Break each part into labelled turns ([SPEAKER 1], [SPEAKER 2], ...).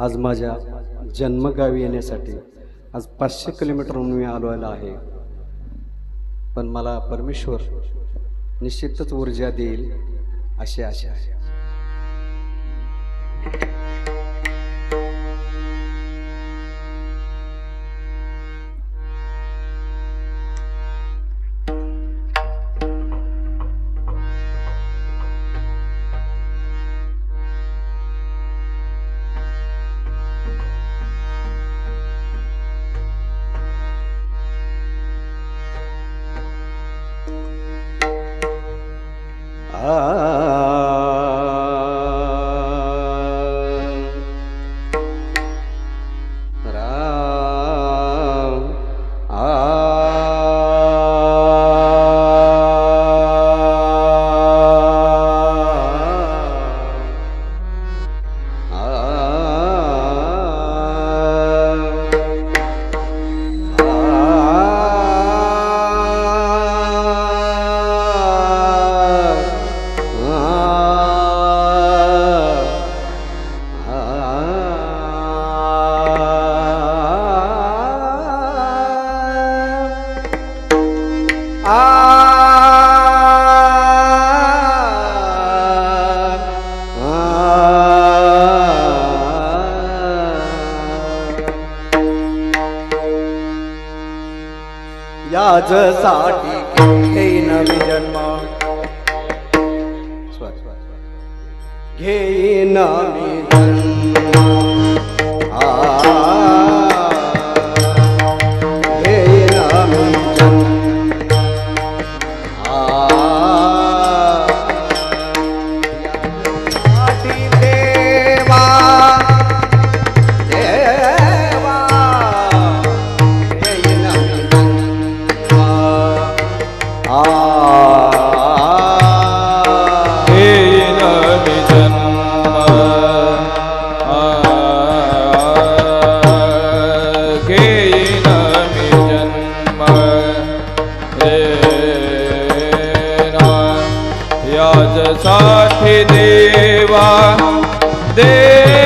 [SPEAKER 1] आज माझ्या जन्मगावी येण्यासाठी आज पाचशे किलोमीटरहून मी आलो आहे. पण मला परमेश्वर निश्चितच ऊर्जा देईल अशी आशा आहे.
[SPEAKER 2] याजसाठी घेईन मी जन्म घेईन मी जन्म आ, घेईन
[SPEAKER 3] राज याजसाठी देवा देवा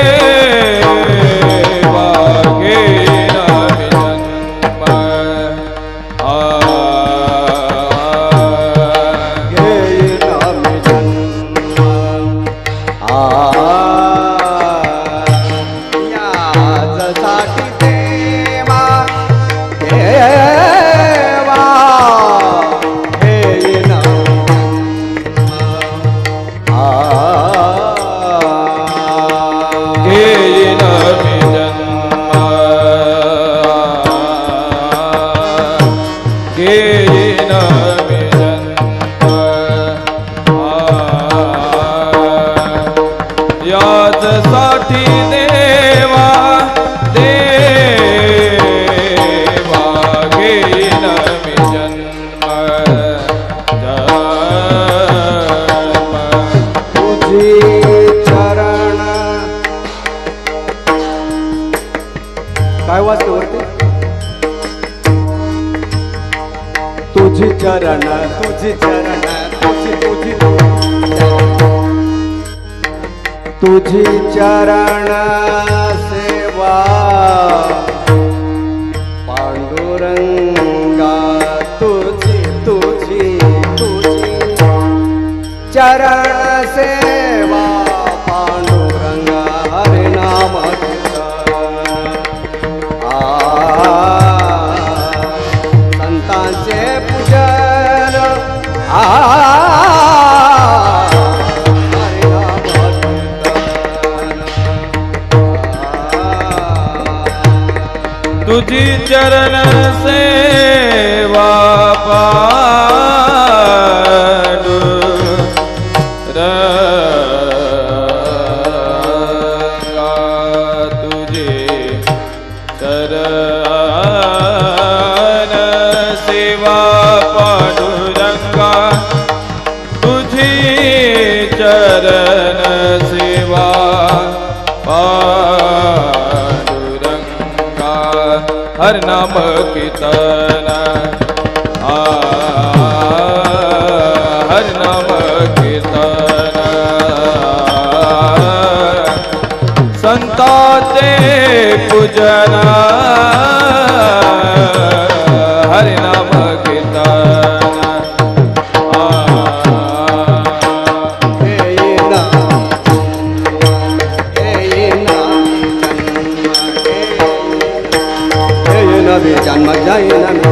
[SPEAKER 2] साठी देवा देवा
[SPEAKER 3] घेन मी जन्म. जन्म
[SPEAKER 2] तुझी चरण काय वाचते वरती? तुझी चरण तुझी चरण तुझी तुझी. तुझी चरण सेवा. पांडुरंगा तुझी तुझी तुझी. चरण
[SPEAKER 3] तुझी चरण सेवा पाडू कीर्तन। हरिनाम कीर्तन। संताचे पूजन। हरिनाम জানা যায়
[SPEAKER 2] না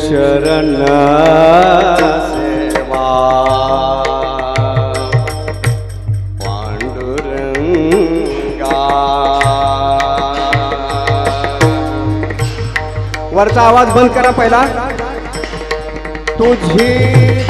[SPEAKER 2] चरण सेवा पांडुरंगा. वरचा आवाज बंद करा पहिला. तुझी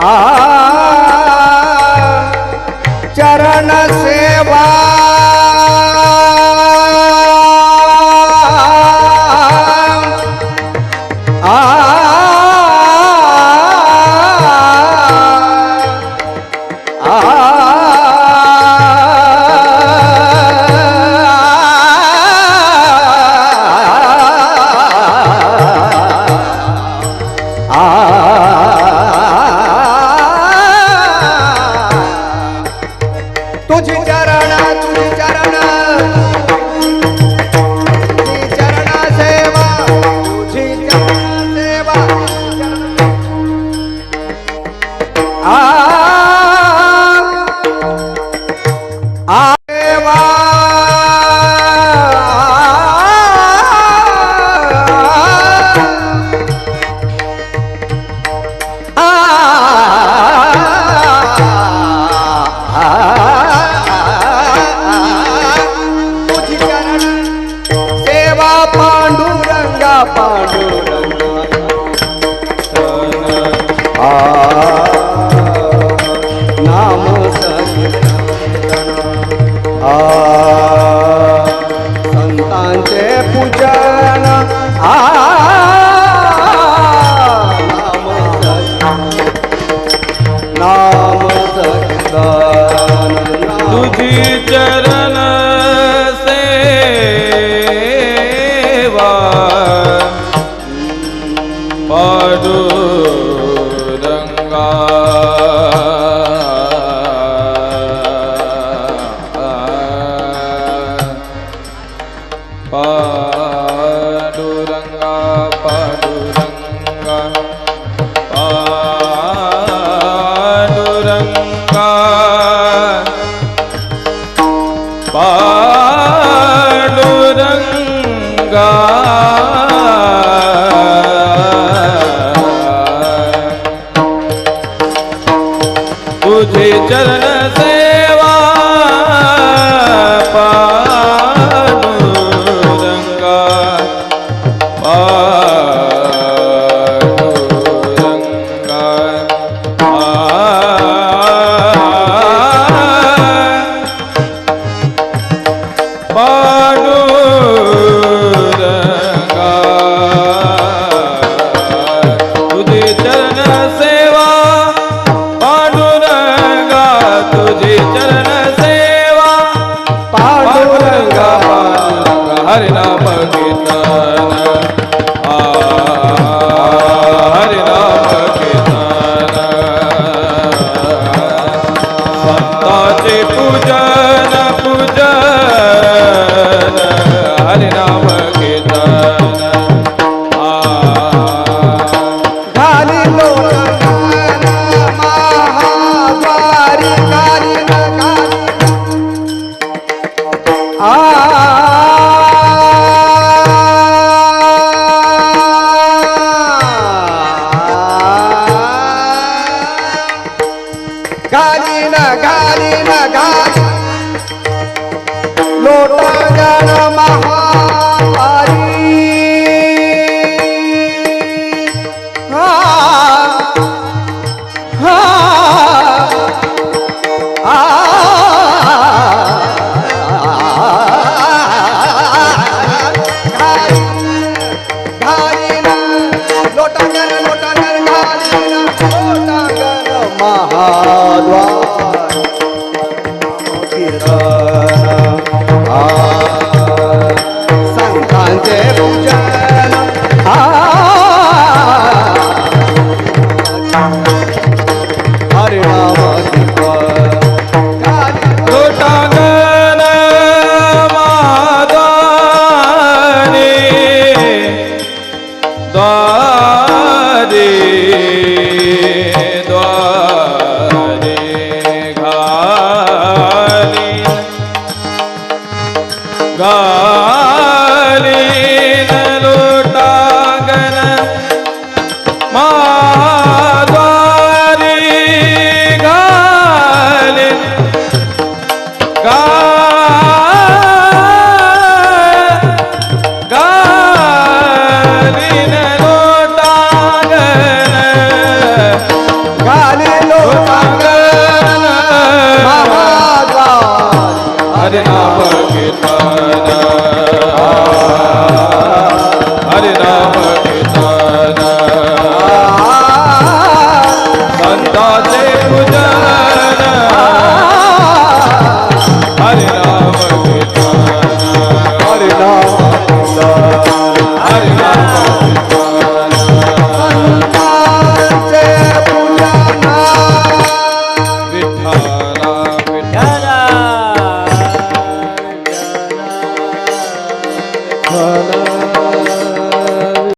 [SPEAKER 2] आ चरण सेवा
[SPEAKER 3] Ah! ਪਾਣੋ
[SPEAKER 2] ਰੰਗਾ ਤੁਝੇ ਚਰਨ
[SPEAKER 3] हरि नाम गीता Hare Ram